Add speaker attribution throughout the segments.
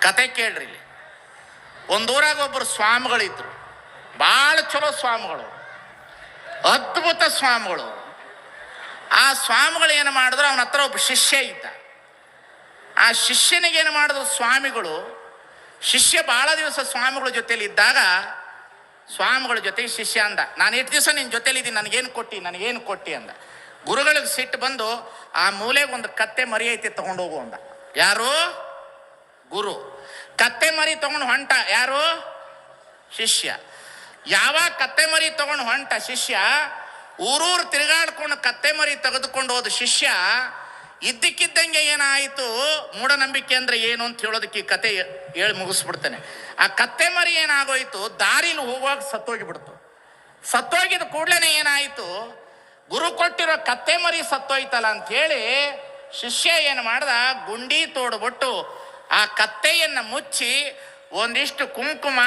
Speaker 1: ಕತೆ ಕೇಳ್ರಿ ಇಲ್ಲಿ. ಒಂದೂರಾಗ ಒಬ್ಬರು ಸ್ವಾಮಿಗಳಿದ್ರು. ಭಾಳ ಚಲೋ ಸ್ವಾಮಿಗಳು. ಅದ್ಭುತ ಸ್ವಾಮಿಗಳು. ಆ ಸ್ವಾಮಿಗಳು ಏನು ಮಾಡಿದ್ರು, ಅವನ ಹತ್ರ ಒಬ್ಬ ಶಿಷ್ಯ ಇದ್ದ. ಆ ಶಿಷ್ಯನಿಗೆ ಏನು ಮಾಡಿದ್ರು, ಸ್ವಾಮಿಗಳು, ಶಿಷ್ಯ ಭಾಳ ದಿವಸ ಸ್ವಾಮಿಗಳ ಜೊತೆಯಲ್ಲಿ ಇದ್ದಾಗ, ಸ್ವಾಮಿಗಳ ಜೊತೆಗೆ ಶಿಷ್ಯ ಅಂದ, ನಾನು ಎಷ್ಟು ದಿವಸ ನಿನ್ನ ಜೊತೆಲಿದ್ದೀನಿ ನನಗೇನು ಕೊಟ್ಟಿ ನನಗೇನು ಕೊಟ್ಟಿ ಅಂದ. ಗುರುಗಳಿಗೆ ಸಿಟ್ಟು ಬಂದು, ಆ ಮೂಲೆಗೆ ಒಂದು ಕತ್ತೆ ಮರಿ ಐತಿ ತಗೊಂಡು ಹೋಗು ಅಂದ. ಯಾರು? ಗುರು. ಕತ್ತೆ ಮರಿ ತಗೊಂಡು ಹೊಂಟ ಯಾರು? ಶಿಷ್ಯ. ಯಾವಾಗ ಕತ್ತೆ ಮರಿ ತಗೊಂಡು ಹೊಂಟ ಶಿಷ್ಯ? ಊರೂರು ತಿರುಗಾಡ್ಕೊಂಡು ಕತ್ತೆ ಮರಿ ತೆಗೆದುಕೊಂಡು ಹೋದ ಶಿಷ್ಯ, ಇದ್ದಕ್ಕಿದ್ದಂಗೆ ಏನಾಯಿತು? ಮೂಢನಂಬಿಕೆ ಅಂದ್ರೆ ಏನು ಅಂತ ಹೇಳೋದಕ್ಕೆ ಈ ಕತೆ ಹೇಳಿ ಮುಗಿಸ್ಬಿಡ್ತೇನೆ. ಆ ಕತ್ತೆ ಮರಿ ಏನಾಗೋಯ್ತು? ದಾರಿಲಿ ಹೋಗುವಾಗ ಸತ್ತೋಗಿಬಿಡ್ತು. ಸತ್ತೋಗಿದ ಕೂಡಲೇ ಏನಾಯಿತು? ಗುರು ಕೊಟ್ಟಿರೋ ಕತ್ತೆ ಮರಿ ಸತ್ತೋಯ್ತಲ್ಲ ಹೇಳಿ ಶಿಷ್ಯ ಏನು ಮಾಡ್ದ? ಗುಂಡಿ ತೋಡ್ಬಿಟ್ಟು ಆ ಕತ್ತೆಯನ್ನು ಮುಚ್ಚಿ ಒಂದಿಷ್ಟು ಕುಂಕುಮ,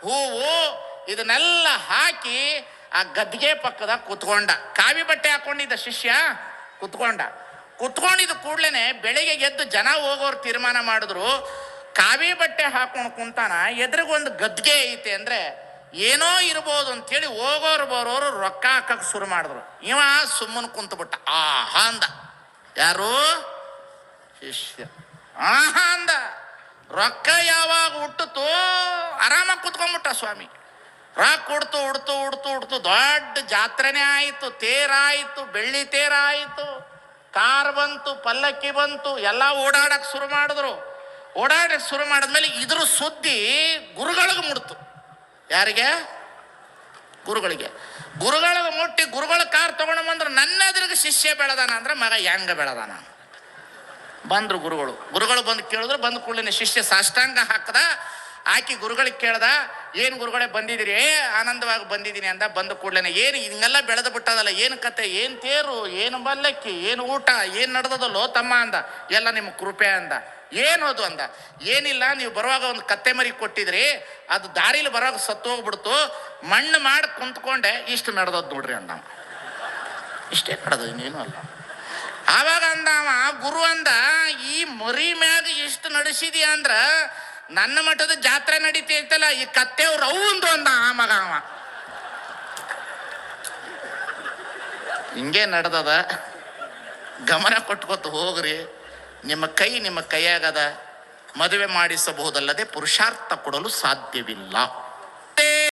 Speaker 1: ಹೂವು ಇದನ್ನೆಲ್ಲ ಹಾಕಿ ಆ ಗದ್ದಿಗೆ ಪಕ್ಕದಾಗ ಕುತ್ಕೊಂಡ. ಕಾವಿ ಬಟ್ಟೆ ಹಾಕೊಂಡಿದ್ದ ಶಿಷ್ಯ ಕುತ್ಕೊಂಡ. ಕುತ್ಕೊಂಡಿದ್ದ ಕೂಡ್ಲೇನೆ ಬೆಳಿಗ್ಗೆ ಎದ್ದು ಜನ ಹೋಗೋರು ತೀರ್ಮಾನ ಮಾಡಿದ್ರು. ಕಾವಿ ಬಟ್ಟೆ ಹಾಕೊಂಡು ಕುಂತಾನ, ಎದುರಿಗೊಂದು ಗದ್ಗೆ ಐತೆ ಅಂದ್ರೆ ಏನೋ ಇರ್ಬೋದು ಅಂತೇಳಿ ಹೋಗೋರು ಬರೋರು ರೊಕ್ಕ ಹಾಕಕ್ ಶುರು ಮಾಡಿದ್ರು. ಇವ ಸುಮ್ಮನೆ ಕುಂತ್ಬಿಟ್ಟ. ಆಹಾ ಅಂದ. ಯಾರು? ಶಿಷ್ಯ. ಅಂದ. ರೊಕ್ಕ ಯಾವಾಗ ಹುಟ್ಟಿತು ಆರಾಮಾಗಿ ಕುತ್ಕೊಂಡ್ಬಿಟ್ಟ ಸ್ವಾಮಿ. ರೊಕ್ಕ ಉಡ್ತು ಉಡ್ತು ಉಡ್ತು ಉಡ್ತು ದೊಡ್ಡ ಜಾತ್ರೆನೇ ಆಯಿತು ತೇರಾಯಿತು ಬೆಳ್ಳಿ ತೇರಾಯಿತು ಕಾರ್ ಬಂತು, ಪಲ್ಲಕ್ಕಿ ಬಂತು, ಎಲ್ಲ ಓಡಾಡಕ್ಕೆ ಶುರು ಮಾಡಿದ್ರು. ಓಡಾಡಕ್ಕೆ ಶುರು ಮಾಡಿದ್ಮೇಲೆ ಇದ್ರ ಸುದ್ದಿ ಗುರುಗಳಿಗೆ ಮುಡ್ತು ಯಾರಿಗೆ? ಗುರುಗಳಿಗೆ. ಗುರುಗಳಿಗೆ ಮುಟ್ಟಿ ಗುರುಗಳ ಕಾರ್ ತೊಗೊಂಡು ಬಂದ್ರೆ, ನನ್ನ ಎದುರಿಗೆ ಶಿಷ್ಯ ಬೆಳೆದಾನ ಅಂದ್ರೆ ಮಗ ಹೆಂಗೆ ಬೆಳೆದಾನ? ಬಂದ್ರು ಗುರುಗಳು. ಗುರುಗಳು ಬಂದು ಕೇಳಿದ್ರು, ಬಂದ ಕೂಡಲೇ ಶಿಷ್ಯ ಸಾಷ್ಟಾಂಗ ಹಾಕದ. ಆಕಿ ಗುರುಗಳಿಗೆ ಕೇಳ್ದ, ಏನು ಗುರುಗಳೇ ಬಂದಿದ್ದೀರಿ? ಏ, ಆನಂದವಾಗಿ ಬಂದಿದ್ದೀನಿ ಅಂದ. ಬಂದ ಕೂಡಲೇ ಏನು ಹಿಂಗೆಲ್ಲ ಬೆಳೆದು ಬಿಟ್ಟದಲ್ಲ, ಏನು ಕತೆ? ಏನು ತೇರು? ಏನು ಬಲ್ಲಕ್ಕಿ ಏನು ಊಟ? ಏನು ನಡೆದದಲ್ಲೋ ತಮ್ಮ ಅಂದ. ಎಲ್ಲ ನಿಮ್ಮ ಕೃಪೆ ಅಂದ. ಏನು ಅದು? ಅಂದ. ಏನಿಲ್ಲ, ನೀವು ಬರುವಾಗ ಒಂದು ಕತ್ತೆ ಮರಿ ಕೊಟ್ಟಿದ್ರಿ. ಅದು ದಾರಿಲಿ ಬರುವಾಗ ಸತ್ತು ಹೋಗ್ಬಿಡ್ತು. ಮಣ್ಣು ಮಾಡಿ ಕುಂತ್ಕೊಂಡೆ, ಇಷ್ಟು ನಡೆದದ್ದು ನೋಡ್ರಿ ಅಂದ. ಇಷ್ಟೇ ನಡೆದು ಇನ್ನೇನು ಅಲ್ಲ. ಆವಾಗ ಅಂದಾವ, ಗುರು ಅಂದ, ಈ ಮರಿ ಮ್ಯಾಗ ಇಷ್ಟು ನಡೆಸಿದ್ಯಾ ಅಂದ್ರ ನನ್ನ ಮಠದ ಜಾತ್ರೆ ನಡೀತೈತಲ್ಲ ಈ ಕತ್ತೆವ್ರ ಅವಂದು ಅಂದ ಆ ಮಗ ಅವ. ಹಿಂಗೆ ನಡೆದದ. ಗಮನ ಕೊಟ್ಕೊತ ಹೋಗ್ರಿ, ನಿಮ್ಮ ಕೈ ನಿಮ್ಮ ಕೈಯಾಗದ, ಮದುವೆ ಮಾಡಿಸಬಹುದಲ್ಲದೆ ಪುರುಷಾರ್ಥ ಕೊಡಲು ಸಾಧ್ಯವಿಲ್ಲ.